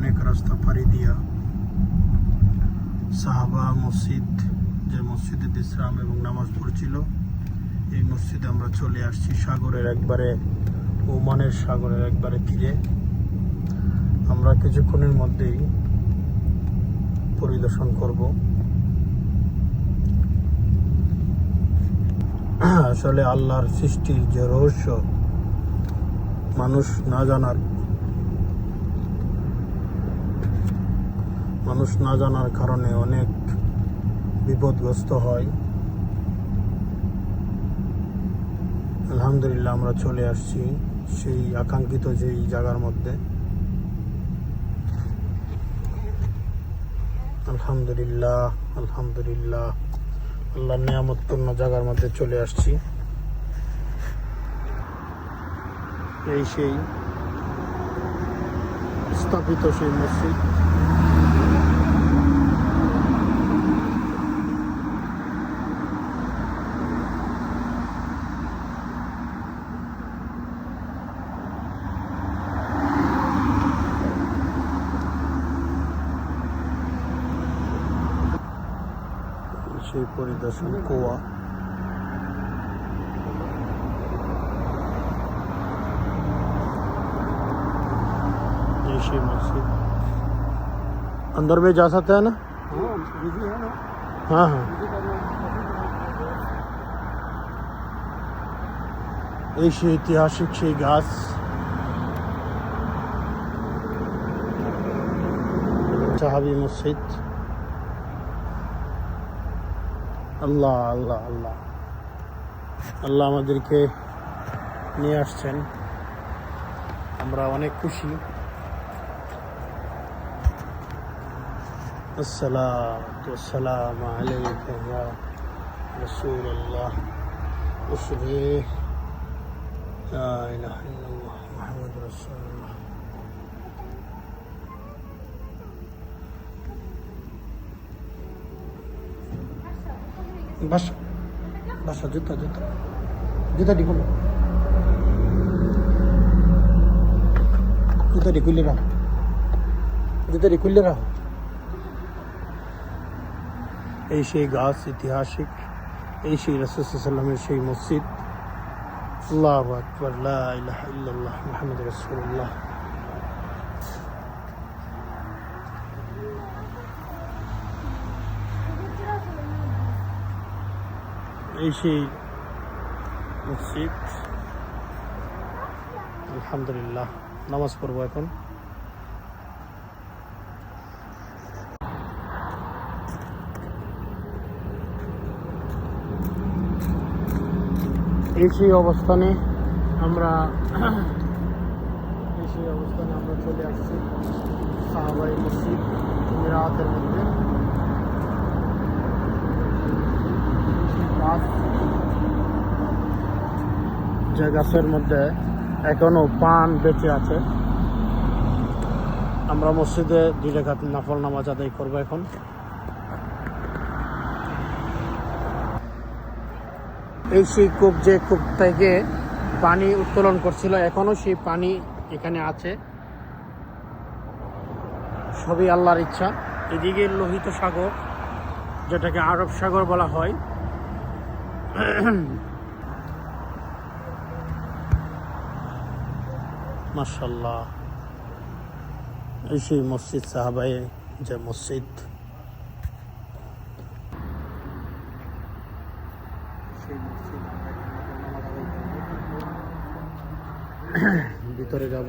অনেক রাস্তা পাড়ি দিয়া সাহাবা, মসজিদ, যে মসজিদে বিশ্রাম এবং নামাজ পড়ছিল, এই মসজিদে আমরা চলে আসছি সাগরের একবারে, ওমানের সাগরের একবারে তীরে। আমরা কিছুক্ষণের মধ্যেই পরিদর্শন করব। আসলে আল্লাহর সৃষ্টির যে রহস্য, মানুষ না জানার মানুষ না জানার কারণে অনেক বিপদগ্রস্ত হয়। আলহামদুলিল্লাহ আমরা চলে আসছি সেই আকাঙ্ক্ষিত যেই জায়গার মধ্যে। আলহামদুলিল্লাহ আলহামদুলিল্লাহ। আল্লাহর নিয়ামতপূর্ণ জায়গার মধ্যে চলে আসছি। এই সেই স্থাপিত সেই মসজিদ। সেই পরিদর্শন কোয়া ये शी मस्जिद अंदर में जा सकते हैं ना हाँ बिजी है ना हाँ हाँ এই সেই ঐতিহাসিক الله الله الله الله আল্লাহ আমাদেরকে নিয়ে আসছেন। আমরা অনেক খুশি। السلام عليك يا رسول الله اصبر لا اله الا الله বাসা বাসা জুতা জুতা জুতাটি খুলো জুতাটি খুলে রাখো জুতাটি খুলে রাখো এই সেই গাছ ঐতিহাসিক এই সেই রসুলামের সেই মসজিদ আল্লাহ আকবর লা ইলাহা ইল্লাল্লাহ মুহাম্মদ রাসূলুল্লাহ এই সেই মসজিদ। আলহামদুলিল্লাহ, নামাজ পড়ব এখন। এই সেই অবস্থানে আমরা এই সেই অবস্থানে আমরা চলে আসছি সাহাবাই মসজিদ মিরাতের মধ্যে। যে গাছের মধ্যে এখনও পান বেঁচে আছে। আমরা মসজিদে দুই রেখাত নাফল নামাজ আদায় করব এখন। এই সেই কূপ, যে কূপ থেকে পানি উত্তোলন করছিল, এখনও সেই পানি এখানে আছে। সবই আল্লাহর ইচ্ছা। এদিকে লোহিত সাগর, যেটাকে আরব সাগর বলা হয় মাসাল্লাহ এই সেই মসজিদ সাহাবাই যে মসজিদ। ভিতরে যাব।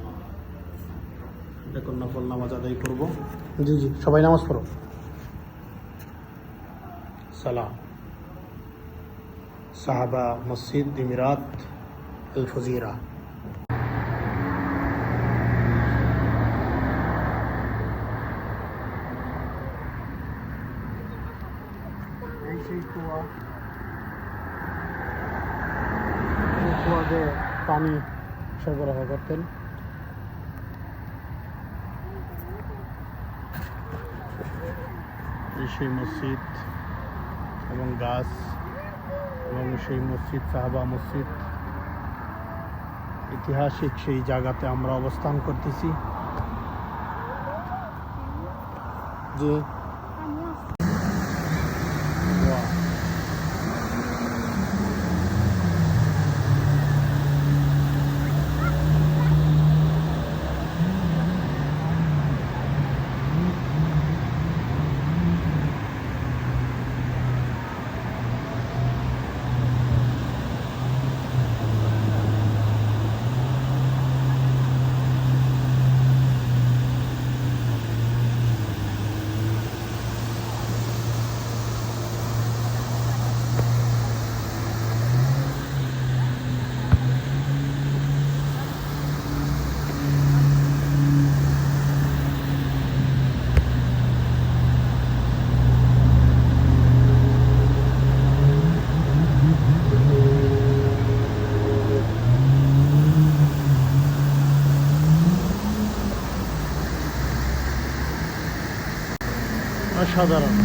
দেখুন নফল নামাজ আদায় করব। জি জি সবাই নামাজ পড়ো। সালাম। সাহাবা মসজিদ ইমিরাত আল ফজিরা কুয়া। কুয়াতে পানি সরবরাহ করতেন। এই সেই মসজিদ এবং গাছ এবং সেই মসজিদ সাহাবা মসজিদ। ঐতিহাসিক সেই জায়গাতে আমরা অবস্থান করতেছি। যে অসাধারণ